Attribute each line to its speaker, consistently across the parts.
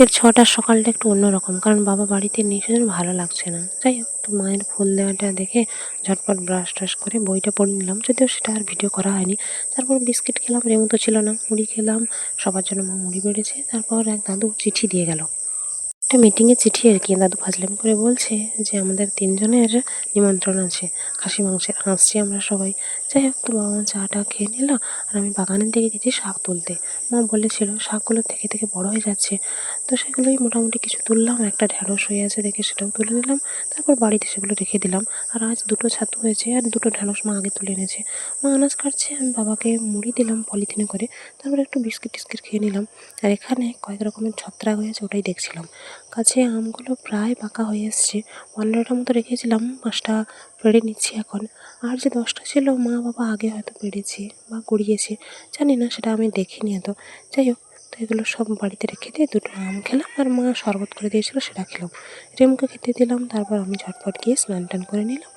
Speaker 1: আজকের ছটার সকালটা একটু অন্যরকম, কারণ বাবা বাড়িতে নেই, সেজন্য ভালো লাগছে না। যাই হোক, তো মায়ের ফুল দেওয়াটা দেখে ঝটপট ব্রাশ ট্রাশ করে বইটা পড়ে নিলাম। যদিও সেটা আর ভিডিও করা হয়নি। তারপর বিস্কিট খেলাম, রেমু তো ছিল না। মুড়ি খেলাম, সবার জন্য মা মুড়ি বেড়েছে। তারপর এক দাদু চিঠি দিয়ে গেল। একটা মিটিংয়ের চিঠি আর কি, দাদু ফাজলামি করে বলছে যে আমাদের তিনজনের নিমন্ত্রণ আছে, খাসি মাংসের আসছি আমরা সবাই। যাই হোক, তো বাবা মা চাটা খেয়ে নিল আর আমি বাগানের দিকে গেছি শাক তুলতে। মা বলেছিল, শাকগুলো থেকে থেকে বড় হয়ে যাচ্ছে। তো সেগুলোই মোটামুটি কিছু তুললাম। একটা ঢ্যাঁড়স হয়ে আছে দেখে সেটাও তুলে নিলাম। তারপর বাড়িতে সেগুলো রেখে দিলাম। আর আজ দুটো ছাতু হয়েছে আর দুটো ঢ্যাঁড়স মা আগে তুলে এনেছে। মা আনাজ কাটছে, আমি বাবাকে মুড়ি দিলাম পলিথিনে করে। তারপর একটু বিস্কিট টিস্কিট খেয়ে নিলাম। আর এখানে কয়েক রকমের ছত্রাক হয়েছে, ওটাই দেখছিলাম। গাছে আমগুলো প্রায় পাকা হয়ে এসছে। পনেরোটার মতো রেখেছিলাম, পাঁচটা পেড়ে নিচ্ছি এখন। আর যে দশটা ছিল, মা বাবা আগে হয়তো পেড়েছে বা কুড়িয়েছে জানি না, সেটা আমি দেখিনি এত। যাই হোক তো এগুলো সব বাড়িতে রেখে দিয়ে দুটো আম খেলাম আর মা শরবত করে দিয়েছিল, সেটা খেলাম। রেমুকে খেতে দিলাম, তারপর আমি ঝটপট গিয়ে স্নান টান করে নিলাম।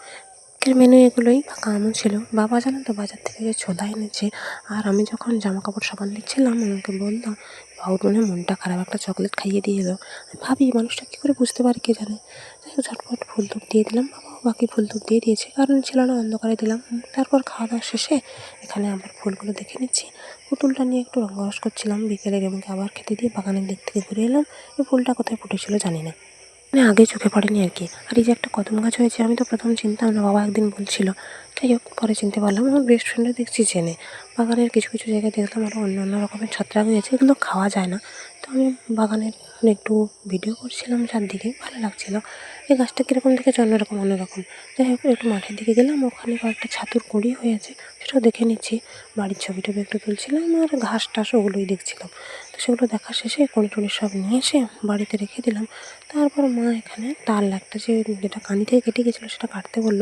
Speaker 1: আজকের মেনু এগুলোই ফাঁকা আমও ছিল। বাবা জানো তো বাজার থেকে যে ছোলা এনেছে, আর আমি যখন জামা কাপড় সাবান দিচ্ছিলাম আমাকে বললাম বাবুর মনে মনটা খারাপ, একটা চকলেট খাইয়ে দিয়ে আমি ভাবি, মানুষটা কী করে বুঝতে পারে কে জানে? ঝটপট ফুল দিয়ে দিলাম বাকি ফুল টুপ দিয়ে দিয়েছে। কারণ ছিল না, অন্ধকারে দিলাম। তারপর খাওয়া দাওয়া শেষে এখানে আবার ফুলগুলো দেখে নিচ্ছি। পুতুলটা নিয়ে একটু রঙ্গরস করছিলাম। বিকেলে রেমুকে আবার খেতে দিয়ে বাগানের দিক থেকে ঘুরে এলাম। এই ফুলটা কোথায় ফুটেছিল জানি না। মানে আগে চোখে পড়েনি আর কি। আর এই যে একটা কদম গাছ হয়েছে, আমি তো প্রথম চিনতাম না, বাবা একদিন বলছিল। যাই হোক, পরে চিনতে পারলাম। আমার বেস্ট ফ্রেন্ডও দেখছি চেনে। বাগানের কিছু কিছু জায়গায় দেখলাম আরও অন্য অন্য রকমের ছত্রাক হয়েছে। এগুলো খাওয়া যায় না। তো আমি বাগানের একটু ভিডিও করছিলাম চারদিকে, ভালো লাগছিল। এই গাছটা কীরকম দেখেছে? অন্যরকম অন্যরকম। যাই হোক, একটু মাঠের দিকে গেলাম, ওখানে কয়েকটা ছাতুর কুঁড়ি হয়েছে, সেটাও দেখে নিচ্ছি। বাড়ির ছবি টবি একটু তুলছিলাম আর ঘাস টাস ওগুলোই দেখছিলাম। তো সেগুলো দেখা শেষে কোনি টুনি সব নিয়ে এসে বাড়িতে রেখে দিলাম। তারপর মা এখানে তাল একটা যে যেটা কানি থেকে কেটে গেছিল, সেটা কাটতে বলল।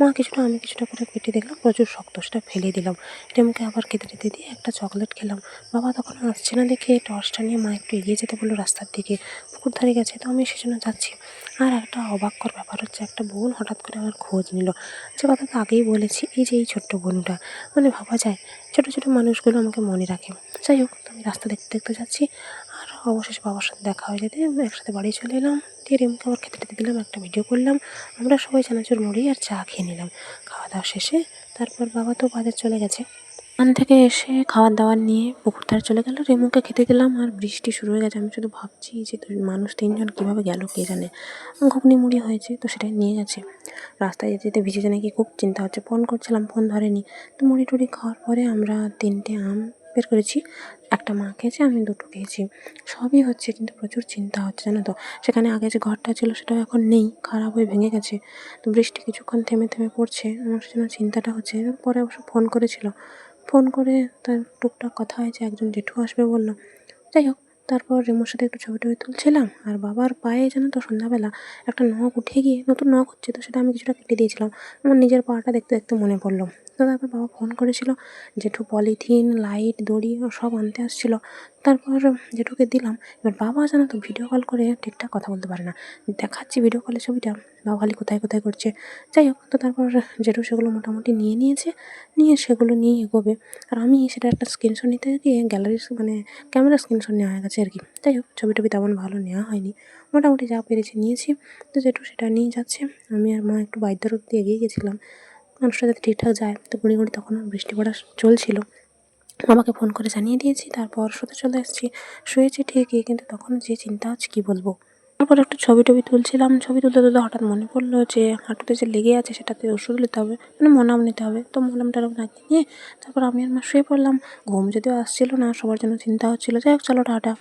Speaker 1: মা কিছুটা, আমি কিছুটা করে কেটে দেখলাম, প্রচুর শক্ত, সেটা ফেলে দিলাম। রেমুকে আবার কেটে টেটে দিয়ে একটা চকলেট খেলাম। বাবা তখন আসছে না দেখে, টর্চটা নিয়ে মা একটু এগিয়ে যেতে বলল রাস্তার দিকে। পুকুর ধারে গেছে, তো আমি সেজন্য যাচ্ছি। আর একটা অবাককর ব্যাপার হচ্ছে, একটা বোন হঠাৎ করে আমার খোঁজ নিল। যে কথা তো আগেই বলেছি, এই যে এই ছোট্ট বোনটা। মানে ভাবা যায়, ছোটো ছোটো মানুষগুলো আমাকে মনে রাখে। যাই হোক, তো আমি রাস্তা দেখতে দেখতে যাচ্ছি। আর অবশেষে বাবার সাথে দেখা হয়ে যেতে একসাথে বাড়ি চলে এলাম। দিয়ে রেমুকে আবার খেতে টেতে দিলাম, একটা ভিডিও করলাম। আমরা সবাই চানাচুর মুড়ি আর চা খেয়ে নিলাম। খাওয়া দাওয়া শেষে, তারপর বাবা তো বাজার চলে গেছে। ওখান থেকে এসে খাবার দাবার নিয়ে পুকুর ধারে চলে গেল। রেমুকে খেতে দিলাম আর বৃষ্টি শুরু হয়ে গেছে। আমি শুধু ভাবছি যে মানুষ তিনজন কীভাবে গেল কে জানে? ঘুগনি মুড়ি হয়েছে, তো সেটাই নিয়ে গেছে রাস্তায় যেতে যেতে ভিজেছে নাকি খুব চিন্তা হচ্ছে। ফোন করছিলাম, ফোন ধরেনি। তো মুড়ি টুড়ি খাওয়ার পরে আমরা তিনটে আম বের করেছি। একটা মা খেয়েছে, আমি দুটো খেয়েছি। সবই হচ্ছে কিন্তু প্রচুর চিন্তা হচ্ছে, জানো তো? সেখানে আগে যে ঘরটা ছিল সেটাও এখন নেই, খারাপ হয়ে ভেঙে গেছে। তো বৃষ্টি কিছুক্ষণ থেমে থেমে পড়ছে। আমার সেজন্য চিন্তাটা হচ্ছে, পরে অবশ্য ফোন করেছিল। ফোন করে তার টুকটাক কথা হয়েছে একজন জেঠু আসবে বলল, যাই হোক, তারপর রেমোর সাথে একটু ছবি টবি তুলছিলাম আর বাবার পায়ে জানো তো সন্ধ্যাবেলা একটা নখ উঠে গিয়ে নতুন নখ হচ্ছে তো সেটা আমি কিছুটা কেটে দিয়েছিলাম। আমার নিজের পাটা দেখতে দেখতে মনে পড়ল। তো তারপর বাবা ফোন করেছিল, জেঠু পলিথিন, লাইট, দড়ি সব আনতে আসছিল। তারপর জেঠুকে দিলাম, এবার বাবা জানো তো ভিডিও কল করে ঠিকঠাক কথা বলতে পারে না। দেখাচ্ছি ভিডিও কলের ছবিটা বাবা খালি কোথায় কোথায় করছে। যাই হোক, তো তারপর জেঠু সেগুলো মোটামুটি নিয়ে নিয়েছে। নিয়ে সেগুলো নিয়েই এগোবে। আর আমি সেটা একটা স্ক্রিনশট নিতে গিয়ে গ্যালারির মানে ক্যামেরা স্ক্রিনশট নেওয়া হয়ে গেছে আর কি। যাই হোক ছবি টবি তেমন ভালো নেওয়া হয়নি। মোটামুটি যা পেরেছি নিয়েছি। তো জেঠু সেটা নিয়ে যাচ্ছে। আমি আর মা একটু বাইদ্যর অব্দি এগিয়ে গেছিলাম। মানুষটা যাতে ঠিকঠাক যায়, তো গুঁড়ি গুঁড়ি তখন বৃষ্টি পড়া চলছিল। আমাকে ফোন করে জানিয়ে দিয়েছি। তারপর শুতে চলে এসেছি শুয়েছি ঠিকই, কিন্তু তখন যে চিন্তা হচ্ছে কী বলব? তারপর একটা ছবি টবি তুলছিলাম। ছবি তুলতে তুলতে হঠাৎ মনে পড়ল যে, হাঁটুতে যে লেগে আছে সেটাতে ওষুধ নিতে হবে মানে মনাম নিতে হবে। তো মনাম টনাম লাগিয়ে নিয়ে তারপর আমি আর মা শুয়ে পড়লাম। ঘুম যদিও আসছিল না, সবার জন্য চিন্তা হচ্ছিল, যাই হোক, চলো টাটা।